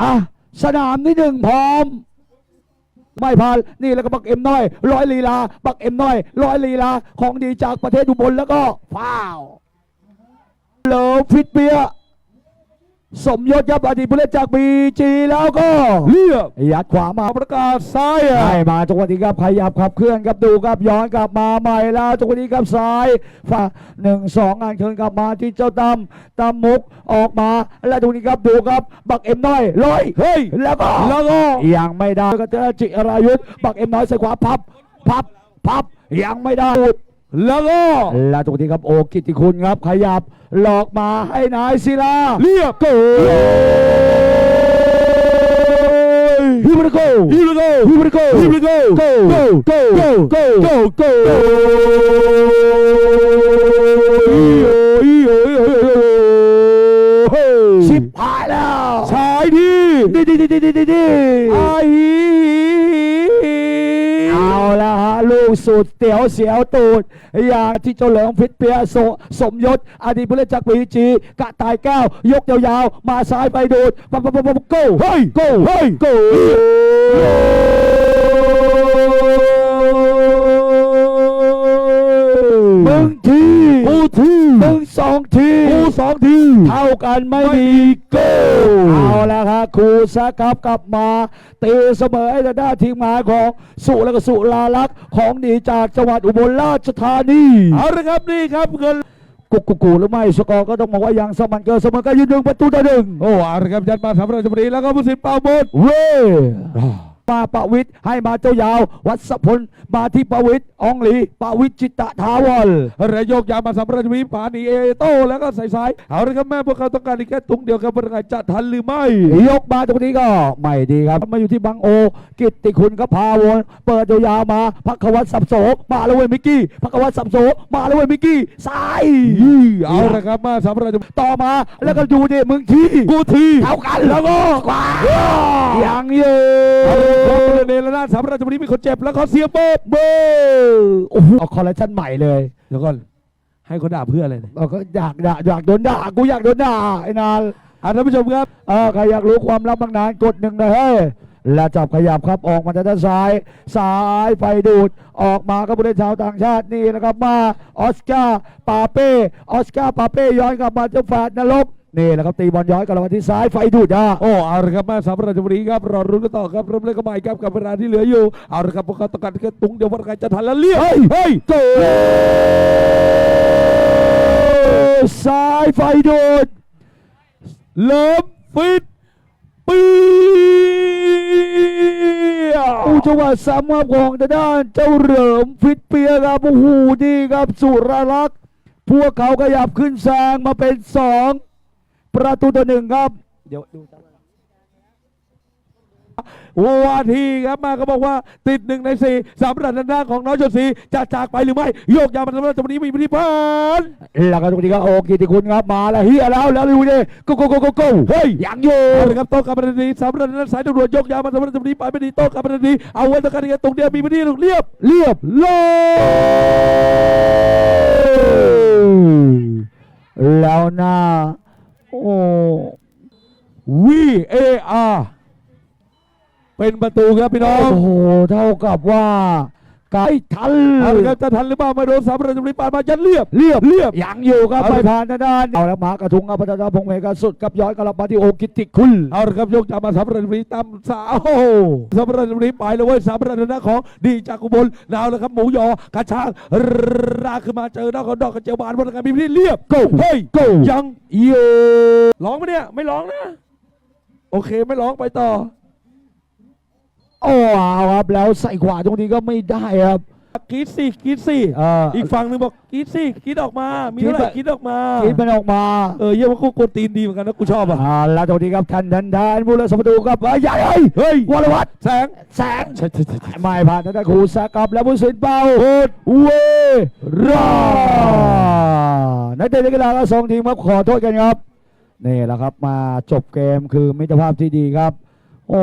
อะสนามที่หนึ่งพร้อม ไม่พลานนี่แล้วก็บักเอ็มน้อย ร้อยลีลา บักเอ็มน้อย ร้อยลีลา ของดีจากประเทศอุบลแล้วก็ฟ้าวเหลวฟิตเบีย สมยศยับอดีตผู้เล่นจากบีจีแล้วก็เรียบยัดขวามาประกาศซ้ายอะให้มาจังหวะนี้ครับขยับขับเคลื่อนครับดูครับย้อนกลับมาใหม่แล้วจังหวะนี้ครับซ้ายฝ่าหนึ่งสองงานเคินกลับมาที่เจ้าตำตำมุกออกมาแล้วตรงนี้ครับดูครับ บักเอ็มน้อยลอยเฮ้ยแล้วก็แล้วก็ยังไม่ได้ก็จะจิรายุทธบักเอ็มน้อยใส่ขวาพับพับพับยังไม่ได้ แล้วก็แล้วตรงนี้ครับโอกิติคุณครับขยับหลอกมาให้นายศิลาเรียบโกฮิวโกฮิวโก้ฮิวโกฮิวโก้โกโก้โกโก้โกโก้โก้ ฮะลูกสุดเตี๋ยวเสียวตูดอย่างที่เจ้าเหลิงฟิตเปียโสสมยศอดีตผู้เล่นจากปีจีกะตายแก้ว ยกยาวๆ มาซ้ายไปดูดปั๊บปั๊บปั๊บปั๊บโก้เฮ้ยโก้เฮ้ยโก้มึงทีกูทีมึงสองทีกูสองที เท่ากันไม่มีโก้ เอาละครับครูสครับกลับมาตีเสมอให้ทางด้านทีมงานของสุและก็สุลาลักษณ์ของดีจากจังหวัดอุบลราชธานีเอาละครับนี่ครับเงินกุกกุกกูหรือไม่สกอร์ก็ต้องบอกว่ายังสมันเกินสมันอยู่หนึ่งประตูต่อหนึ่งโอ้เอาละครับยัดมาสำหรับจังหวะนี้แล้วก็ผู้สินเป่าบดเว้ มาปะวิทย์ให้มาเจ้ายาว วัชพลมาที่ปะวิทย์อองหลีปะวิทย์จิตตะทาวรระยกยามาสำหรับจังหวะนี้ผาหนีเอโต้แล้วก็ใส่ซ้ายเอาละครับแม่พวกเขาต้องการอีกแค่ตุงเดียวครับเป็นไงจะทันหรือไม่ ยกมาตรงนี้ก็ไม่ดีครับมาอยู่ที่บางโอ กิตติคุณก็พาวนเปิดยาวๆมาพักวัตสับโสมาแล้วเว้ยมิกกี้พักวัตสับโสมาแล้วเว้ยมิกกี้ซ้ายเอาละครับมาสำหรับจังหวะต่อมาแล้วก็ดูดิมึงที่กูทีเท่ากันแล้วก็ขวายังเยเอาละครับอะเนรนาถสำหรับจังหวะนี้มีคนเจ็บแล้วเขาเสียโป๊บเบอร์โอ้โหเอาคอลเลคชันใหม่เลยเดี๋ยวก่อนให้เขาด่าเพื่ออะไรเนี่ยเอาก็อยากด่าอยากโดนด่ากูอยากโดนด่าไอ้นานอะท่านผู้ชมครับเออใครอยากรู้ความลับบางนานกดหนึ่งนะเฮ้ยแล้วจับขยับครับออกมาทางด้านซ้าย ซ้ายไฟดูดออกมาครับผู้เล่นชาวต่างชาตินี่นะครับมาออสการ์ปาเป้ออสการ์ปาเป้ย้อนกลับมาเจ้าแฝดนรก นี่แหละครับตีบอลย้อนกลับมาที่ซ้ายไฟดูดอะโอ้เอาละครับมาสำหรับจังหวะนี้ครับรอรุ้นกันต่อครับเริ่มเล่นกันใหม่ครับกับเวลาที่เหลืออยู่เอาละครับพวกเขาต้องการแค่ตุงเดียววันไงจะทันแล้วเรียบเฮ้ยเฮ้ยโกซ้ายไฟดูดเลิฟฟิตปีอู้จังหวะสามวับของทางด้านเจ้าเหลิมฟิตเปียครับโอ้โหดีครับสุรลักษณ์พวกเขาขยับขึ้นแซงมาเป็นสอง ประตูต่อหนึ่งครับ เดี๋ยวดูวาทีครับมาเขาบอกว่าติดหนึ่งในสี่สำหรับทางด้านของน้องชนศรีจะจากไปหรือไม่ โยกยาวมาสำหรับจังหวะนี้มีพิธีพานแล้วก็ตรงนี้ก็โอกิติคุณครับมาแล้วเฮียแล้วแล้วดูดิโกโกโกโกโกเฮ้ยยังอยู่เอาละครับโต้กับประเด็นนี้สำหรับทางด้านสายตำรวจยกยาวมาสำหรับจังหวะนี้ไปไม่ดีโต้กับประเด็นนี้เอาไว้ต้องการแค่ตรงเดียวมีพิธีถูกเรียบเรียบโลแล้วหน้า โอ้วีเออาเป็นประตูครับพี่น้อง โอ้โห เท่ากับว่า ไก่ทันเอาละครับจะทันหรือเปล่าไม่โดนสามประตูนี้ปานมายัดเรียบเรียบเรียบยังอยู่ครับเอาไปเลยผ่านทางด้านเอาแล้วมากระทุงกับพัฒนาพงศ์เมกาสุดกับย้อยกลับมาที่โอกิติคุณเอาละครับยกจากมาสามประตูนี้ตามสาวโอ้โหสามประตูนี้ไปเลยเว้ยสามประตูนะของดีจากอุบลนาวแล้วครับหมูยอกระชากรากขึ้นมาเจอดอกกับดอกกับเจียวบานบนกันมีพิธีเรียบ Go เฮ้ย Go ยังโยร้องไหมเนี่ยไม่ร้องนะ โอเคไม่ร้องไปต่อ โอ้เอาครับแล้วใส่ขวาตรงนี้ก็ไม่ได้ครับ กรีดสิกรีดสิเอออีกฝั่งหนึ่งบอกกรีดสิกรีดออกมา มีเท่าไหร่กกรี๊รีดดไปออกมาคิดมันออกมาเออเยี่ยมว่ากูกวนตีนดีเหมือนกันนะกูชอบอะอ่าแล้วตรงนี้ครับทันทันทันผู้เล่นสมประตูครับเอ้ยใหญ่เฮ้ยเฮ้ยวรวัตรแสงแสง ใช่ใช่ใช่ใช่ไม่ผ่านทางด้านครูสากับแล้วผู้สินเป้าเวรานักเตะนักกีฬาก็สองทีมครับขอโทษกันครับ นี่แหละครับมาจบเกมคือมิตรภาพที่ดีครับ โอ้